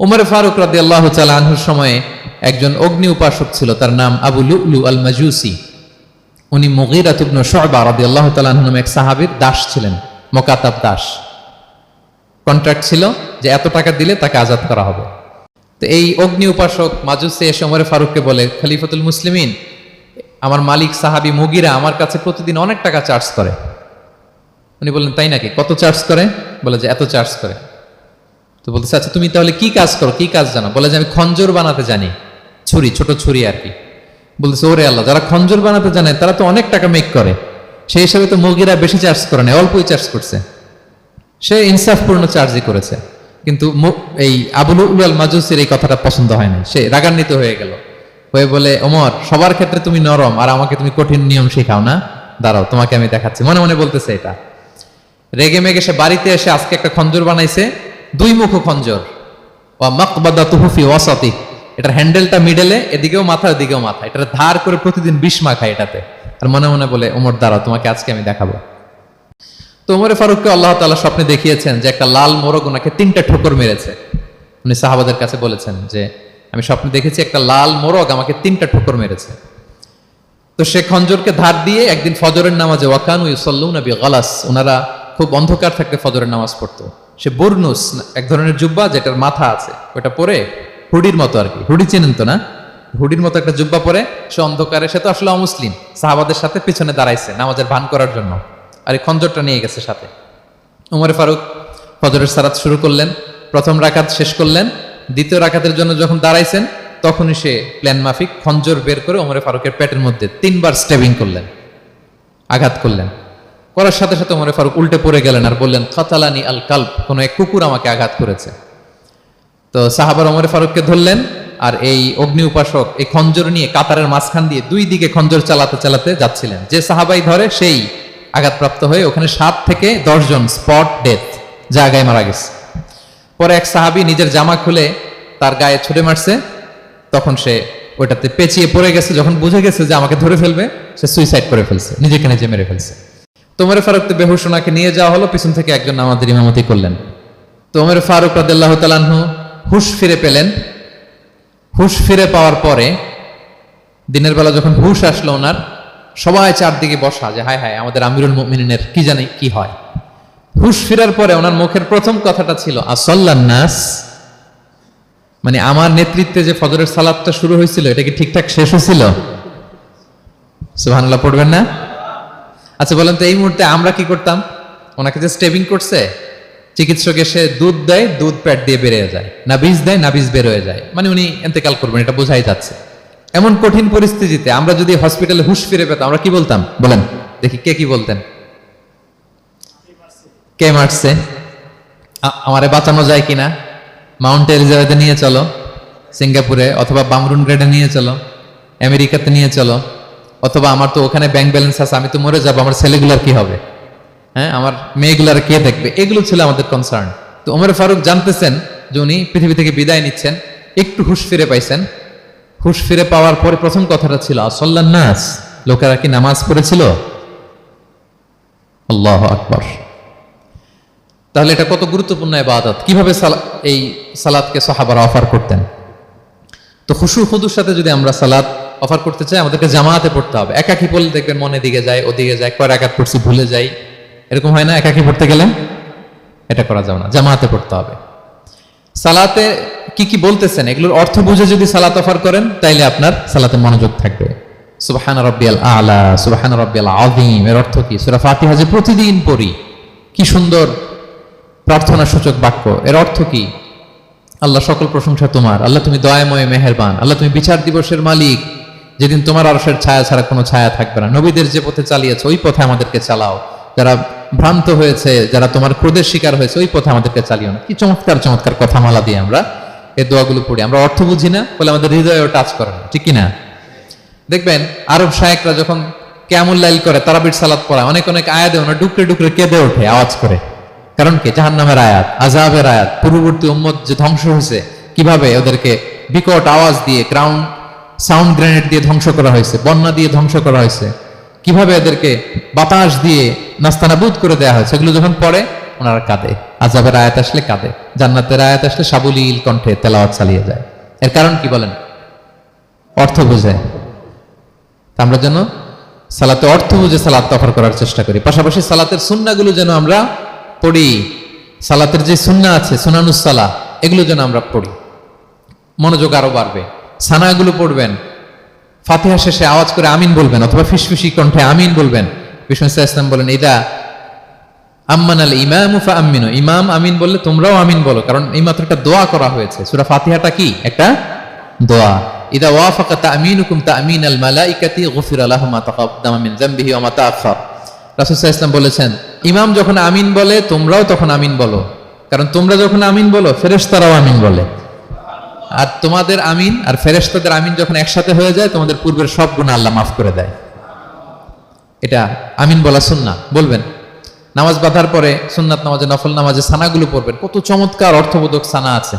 উমর ফারুক রাদি আল্লাহ আনহুর সময়ে একজন অগ্নি উপাসক ছিল, তার নাম আবু লুলু আল মাজুসি উনি মুগিরাত ইবনু শুআবা রাদিয়াল্লাহু তাআলা আনহু নামে এক সাহাবীর দাস ছিলেন, মোকাতাব দাস। কন্ট্রাক্ট ছিল যে এত টাকা দিলে তাকে আজাদ করা হবে। তো এই অগ্নি উপাসক মাজুসে এসে ওমরে ফারুককে বলে, খলিফাতুল মুসলিমিন, আমার মালিক সাহাবী মুগিরা আমার কাছে প্রতিদিন অনেক টাকা চার্জ করে। উনি বললেন, তাই নাকি? কত চার্জ করে? বলে যে, এত চার্জ করে। তো বলতেছে আচ্ছা তুমি তাহলে কি কাজ করো? কি কাজ জানো? বলে যে, আমি খঞ্জর বানাতে জানি। ছুরি, ছোট ছুরি আর কি। বলতেছে, ওরে আল্লাহ, যারা খঞ্জর বানাতে জানে, তারা তো অনেক টাকা মেক করে। সেই হিসাবে তো মুরগিরা বেশি চার্জ করে না, অল্পই চার্জ করছে। সে ইনসাফপূর্ণ চার্জই করেছে। কিন্তু এই আবুল উল মাজুসির এই কথাটা পছন্দ হয় না সে রাগান্বিত হয়ে গেল। হয়ে বলে, ওমর, সবার ক্ষেত্রে তুমি নরম, আর আমাকে তুমি কঠিন নিয়ম শেখাও না। দাঁড়াও, তোমাকে আমি দেখাচ্ছি। মনে মনে বলতেছে এটা। রেগে মেগে সে বাড়িতে এসে আজকে একটা খঞ্জর বানাইছে। দুই মুখ খঞ্জর ও মাকবাদা তুহুফি ওয়াসাতি। এটার হ্যান্ডেলটা মিডলে, এদিকেও মাথা এদিকেও মাথা। এটা ধার করে প্রতিদিন বিষ মাখায় এটাতে। আর মনে মনে বলে, ওমর, দাঁড়াও, তোমাকে আজকে আমি দেখাবো। তো ওমরে ফারুককে আল্লাহ তাআলা স্বপ্নে দেখিয়েছেন যে একটা লাল মোরগ ওনাকে তিনটা ঠোকর মেরেছে। উনি সাহাবাদের কাছে বলেছেন যে, আমি স্বপ্নে দেখেছি একটা লাল মোরগ আমাকে তিনটা ঠোকর মেরেছে। তো সে খঞ্জরকে ধার দিয়ে একদিন ফজরের নামাজে ওয়াকানু ইউসাল্লু নবী গলাস ওনারা খুব অন্ধকার থাকতে ফজরের নামাজ পড়তো। সে বর্নুস এক ধরনের জুব্বা যেটার মাথা আছে, ওটা পরে হুডির মতো আর কি। হুডি চেনেন তো না? হুডির মতো একটা জুব্বা পরে, সে অন্ধকারে, সে তো আসলে অমুসলিম। সাহাবাদের সাথে পিছনে দাঁড়াইছে নামাজের ভান করার জন্য। আর এই খঞ্জরটা নিয়ে গেছে সাথে। উমরে ফারুক ফজরের সারাত শুরু করলেন, প্রথম রাকাত শেষ করলেন, দ্বিতীয় রাকাতের জন্য যখন দাঁড়াইছেন, তখনই সে প্ল্যান মাফিক খঞ্জর বের করে ওমরে ফারুকের পেটের মধ্যে তিনবার স্টেবিং করলেন, আঘাত করলেন। করার সাথে সাথে ওমরে ফারুক উল্টে পড়ে গেলেন আর বললেন খাতালানি আল কাল্প কোনো এক কুকুর আমাকে আঘাত করেছে। তো সাহাবার ওমরে ফারুককে ধরলেন আর এই অগ্নি উপাসক, এই খঞ্জর নিয়ে কাতারের মাঝখান দিয়ে দুই দিকে খঞ্জর চালাতে চালাতে যাচ্ছিলেন। যে সাহাবাই ধরে, সেই আঘাতপ্রাপ্ত হয়ে ওখানে সাত থেকে দশজন স্পট ডেথ, জায়গায় মারা গেছে। পরে এক সাহাবি নিজের জামা খুলে তার গায়ে ছুটে মারছে। তখন সে ওইটাতে পেঁচিয়ে পড়ে গেছে। যখন বুঝে গেছে যে আমাকে ধরে ফেলবে, সে সুইসাইড করে ফেলছে, নিজেকে নিজে মেরে ফেলছে। তোমরে ফারুক তো বেহুসোনাকে নিয়ে যাওয়া হলো, পিছন থেকে একজন আমাদের ইমামতি করলেন। তোমরে ফারুক রাদিল্লাহ তালানহু হুশ ফিরে পেলেন। হুশ ফিরে পাওয়ার পরে দিনের বেলা যখন হুশ আসলো ওনার, সবাই চারদিকে বসা যে, হায় হায়, আমাদের আমিরুল মুমিনের কি জানি কি হয়? হুশ ফেরার পরে ওনার মুখের প্রথম কথাটা ছিল নাস। মানে আমার নেতৃত্বে যে ফজরের সালাদটা শুরু হয়েছিল, এটা কি ঠিকঠাক শেষ হয়েছিল? সুবহানাল্লাহ, পড়বেন না? আচ্ছা বলেন তো, এই মুহূর্তে আমরা কি করতাম? ওনাকে যে স্টেবিং করছে, চিকিৎসক এসে দুধ দেয়, দুধ প্যাট দিয়ে বেড়ে যায়। না বীজ দেয়, না বীজ বের হয়ে যায়। মানে উনি এতেকাল করবেন, এটা বোঝাই যাচ্ছে। এমন কঠিন পরিস্থিতিতে আমরা যদি হসপিটালে হুশ ফিরে পেতাম, আমরা কি বলতাম? বলেন, দেখি কে কি বলতেন। কে মারছে? আমারে বাঁচানো যায় কিনা? মাউন্ট এলিজাবেথে নিয়ে চলো, সিঙ্গাপুরে, অথবা বামরুন গ্রেডে নিয়ে চলো, আমেরিকাতে নিয়ে চলো। অথবা আমার তো ওখানে ব্যাংক ব্যালেন্স আছে, আমি তো মরে যাব, আমার ছেলেগুলার কি হবে? হ্যাঁ আমার মেয়েগুলার কে দেখবে? এগুলো ছিল আমাদের কনসার্ন তো ওমর ফারুক জানতেছেন যে উনি পৃথিবী থেকে বিদায় নিচ্ছেন, একটু হুশ ফিরে পাইছেন। হুশ ফিরে পাওয়ার পরে প্রথম কথাটা ছিল নাস। লোকেরা কি নামাজ পড়েছিল? আল্লাহ আকবর। তাহলে এটা কত গুরুত্বপূর্ণ ইবাদত? কীভাবে এই সালাদকে সাহাবারা অফার করতেন? তো খুশু খুদুর সাথে যদি আমরা সালাদ অফার করতে চাই, আমাদেরকে জামাতে পড়তে হবে। একাকি পড়লে দেখবেন মনে দিকে যায়, ওদিকে যায় কয় রাকাত পড়ছি, ভুলে যাই। এরকম হয় না একাকি পড়তে গেলে? এটা করা যাবে না জামাতে পড়তে হবে। সালাতে কি কি বলতেছেন? এগুলোর অর্থ বুঝে যদি সালাত অফার করেন, তাইলে আপনার সালাতে মনোযোগ থাকবে। সুবাহান রব্বিয়াল আলা, সুবাহান রব্বিয়াল আদিম এর অর্থ কি? সূরা ফাতিহা যে প্রতিদিন পড়ি, কি সুন্দর প্রার্থনা সূচক বাক্য, এর অর্থ কি? আল্লাহ সকল প্রশংসা তোমার, আল্লাহ তুমি দয়াময়, মেহেরবান, আল্লাহ তুমি বিচার দিবসের মালিক যেদিন তোমার আরশের ছায়া ছাড়া কোনো ছায়া থাকবে না। নবীদের যে পথে চালিয়েছে, ওই পথে আমাদেরকে চালাও। যারা ভ্রান্ত হয়েছে, যারা তোমার ক্রোধের শিকার হয়েছে, ওই পথে আমাদেরকে চালিও না। কি চমৎকার চমৎকার কথা মালা দিয়ে আমরা এই দোয়াগুলো পড়ি। আমরা অর্থ বুঝি না, বলে আমাদের হৃদয়েও টাচ করে না। ঠিক কি না? দেখবেন, আরব শায়েকরা যখন লাইল করে, তারাবির সালাত পড়ায়, অনেক অনেক আয়াত ওনার ডুকরে ডুকরে কেঁদে ওঠে আওয়াজ করে। কারণ কি? জাহান্নামের আয়াত আজাবের আয়াত। পূর্ববর্তী উম্মত যে ধ্বংস হয়েছে, কীভাবে ওদেরকে বিকট আওয়াজ দিয়ে গ্রাউন্ড সাউন্ড গ্রেনেড দিয়ে ধ্বংস করা হয়েছে, বন্যা দিয়ে ধ্বংস করা হয়েছে। কীভাবে এদেরকে বাতাস দিয়ে নাস্তানাবুদ করে দেওয়া হয়েছে? এগুলো যখন পড়ে, ওনারা কাঁদে। আজাবের আয়াত আসলে কাঁদে। জান্নাতের আয়াত আসলে সাবলীল কণ্ঠে তেলাওয়াত চালিয়ে যায়। এর কারণ কি বলেন? অর্থ বোঝায় আমরা যেন সালাতে অর্থ বুঝে সালাত অফার করার চেষ্টা করি। পাশাপাশি সালাতের সুন্নাগুলো যেন আমরা পড়ি। সালাতের যে সুন্না আছে সুনানুসালা এগুলো যেন আমরা পড়ি। মনোযোগ আরও বাড়বে। সানাগুলো পড়বেন। ফাতিহা শেষে আওয়াজ করে আমিন বলবেন, অথবা ফিসফিসি কণ্ঠে আমিন বলবেন। বিষ্ণু ইসলাম বলেন এটা আম্মান আল ইমাম ফা আমিনু ইমাম আমিন বললে তোমরাও আমিন বলো, কারণ এই মাত্র একটা দোয়া করা হয়েছে। সুরা ফাতিহাটা কি? একটা দোয়া। ইদা ওয়াফাকা তামিনুকুম তামিন আল মালাইকাতি গফির আলাহু মা তাকাদ্দামা মিন যামবিহি ওয়া মা তাআখার রাসূল সাল্লাল্লাহু বলেছেন, ইমাম যখন আমিন বলে তোমরাও তখন আমিন বলো। কারণ তোমরা যখন আমিন বলো, ফেরেশতারাও আমিন বলে। আর তোমাদের আমিন আর ফেরেশতাদের আমিন যখন একসাথে হয়ে যায়, তোমাদের পূর্বের সব গুনাহ আল্লাহ মাফ করে দেয়। এটা আমিন বলা সুন্না বলবেন, নামাজ বাঁধার পরে সুন্নাত নামাজে, নফল নামাজে সানাগুলো পড়বেন। কত চমৎকার অর্থবোধক সানা আছে।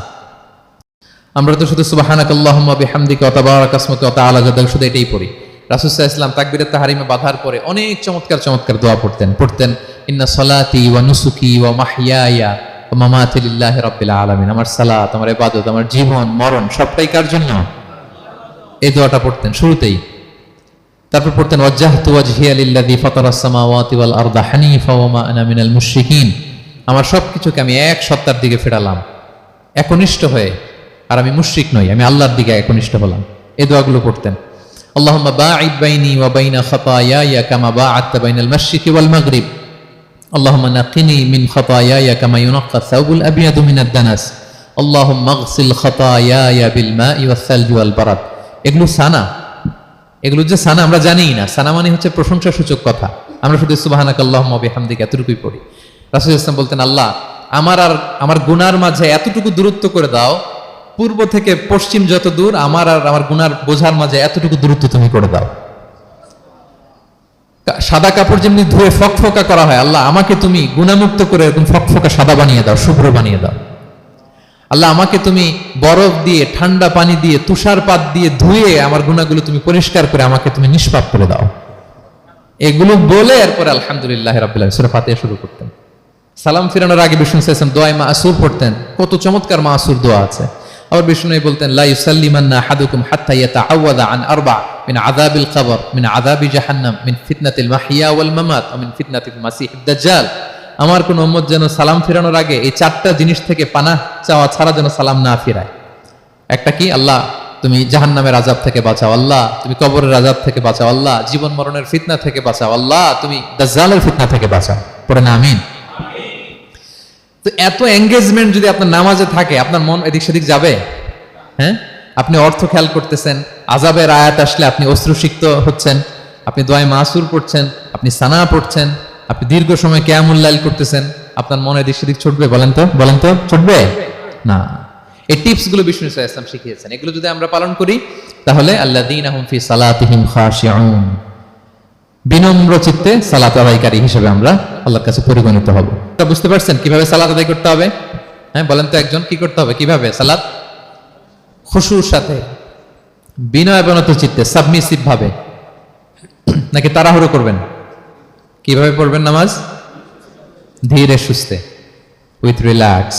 আমরা তো শুধু সুবাহানাক আল্লাহুম্মা বিহামদিকা ওয়া তাবারাক আসমুকা ওয়া তাআলা জাদ্দুকা শুধু এটাই পড়ি। রাসূল সাল্লাল্লাহু আলাইহি তাহারিমে বাঁধার পরে অনেক চমৎকার চমৎকার দোয়া পড়তেন। পড়তেন, ইন্না সলাতি ওয়া নুসুকি ওয়া মাহইয়ায়া ওয়া মামাতি লিল্লাহি রাব্বিল আলামিন। আমার সালাত, আমার ইবাদত, আমার জীবন, মরণ, সবটাই কার জন্য? এই দোয়াটা পড়তেন শুরুতেই। তারপর পড়তেন, ওয়াজ্জাহতু ওয়াজহিয়া লিল্লাযী ফাতারাস সামাওয়াতি ওয়াল আরদা হানিফা ওয়া মা মিনাল মুশরিকিন। আমার সবকিছুকে আমি এক সত্তার দিকে ফেরালাম, একনিষ্ঠ হয়ে। আর আমি মুশরিক নই, আমি আল্লাহর দিকে একনিষ্ঠ হলাম। এই দোয়াগুলো পড়তেন, আল্লাহুম্মা বাঈদ বাইনি ওয়া বাইনা খাতায়ায়া কামা বাআদতা বাইনাল মাশরিকি ওয়াল মাগরিব। মিন খাতায়ায়া কামা ইউনাক্কা থাওবুল আবিয়াদু মিনাদ দানাস। আল্লাহুম্মা আগসিল খাতায়ায়া বিল মাই ওয়াস সালজি বারাদ। এগুলো সানা। এগুলো যে সানা, আমরা জানিই না। সানা মানে হচ্ছে প্রশংসা সূচক কথা। আমরা শুধু সুবাহানাক আল্লাহ বিহামদিকে এতটুকুই পড়ি। রাসুল ইসলাম বলতেন, আল্লাহ, আমার আর, আমার গুনার মাঝে এতটুকু দূরত্ব করে দাও। পূর্ব থেকে পশ্চিম যত দূর, আমার আর আমার গুনার বোঝার মাঝে এতটুকু দূরত্ব তুমি করে দাও। সাদা কাপড় যেমনি ধুয়ে ফকফকা করা হয়, আল্লাহ আমাকে তুমি গুণামুক্ত করে এরকম ফকফকা সাদা বানিয়ে দাও, শুভ্র বানিয়ে দাও। আল্লাহ আমাকে তুমি বরফ দিয়ে, ঠান্ডা পানি দিয়ে, তুষারপাত দিয়ে ধুয়ে আমার গুণাগুলো তুমি পরিষ্কার করে আমাকে তুমি নিষ্পাপ করে দাও। এগুলো বলে এরপরে আলহামদুলিল্লাহ রাব্বিল সুরা ফাতিহা শুরু করতেন। সালাম ফিরানোর আগে বিষ্ণু সাল্লাম দোয়ায় মা আসুর পড়তেন। কত চমৎকার মা আসুর দোয়া আছে। আবার বিষ্ণু বলতেন আন আরবা মিন মিন জাহান্নাম, মিন দাজ্জাল আমার কোন উম্মত যেন সালাম ফিরানোর আগে এই চারটা জিনিস থেকে পানাহ চাওয়া ছাড়া যেন সালাম না ফিরায়। একটা কি? আল্লাহ, তুমি জাহান্নামের আজাব থেকে বাঁচাও, আল্লাহ, তুমি কবরের আজাব থেকে বাঁচাও, আল্লাহ, জীবন মরণের ফিতনা থেকে বাঁচাও, আল্লাহ, তুমি দাজ্জালের ফিতনা থেকে বাঁচাও। পড়ে না, আমিন। তো এত এঙ্গেজমেন্ট যদি আপনার নামাজে থাকে, আপনার মন এদিক সেদিক যাবে? হ্যাঁ? আপনি অর্থ খেয়াল করতেছেন আজাবের আয়াত আসলে আপনি অশ্রুসিক্ত হচ্ছেন, আপনি দোয়ায় মাসুর পড়ছেন, আপনি সানা পড়ছেন, আপনি দীর্ঘ সময় কেয়ামুল্লাইল করতেছেন, আপনার মনে এদিক সেদিক ছুটবে, বলেন তো বলেন তো, ছুটবে? না। এই টিপসগুলো বিষ্ণু ইসলাম শিখিয়েছেন, এগুলো যদি আমরা পালন করি, তাহলে আল্লাহ দিন ফি সালাতিহিম খাশিউন। বিনম্র চিত্তে সালাত আদায়কারী হিসেবে আমরা আল্লাহর কাছে পরিগণিত হব। বুঝতে পারছেন কীভাবে সালাত আদায় করতে হবে? হ্যাঁ বলেন তো একজন কি করতে হবে? কীভাবে সালাত? খুশুর সাথে বিনয় বনত চিত্তে সাবমিসিভ ভাবে, নাকি তাড়াহুড়ো করবেন? কীভাবে পড়বেন নামাজ? ধীরে সুস্থে উইথ রিল্যাক্স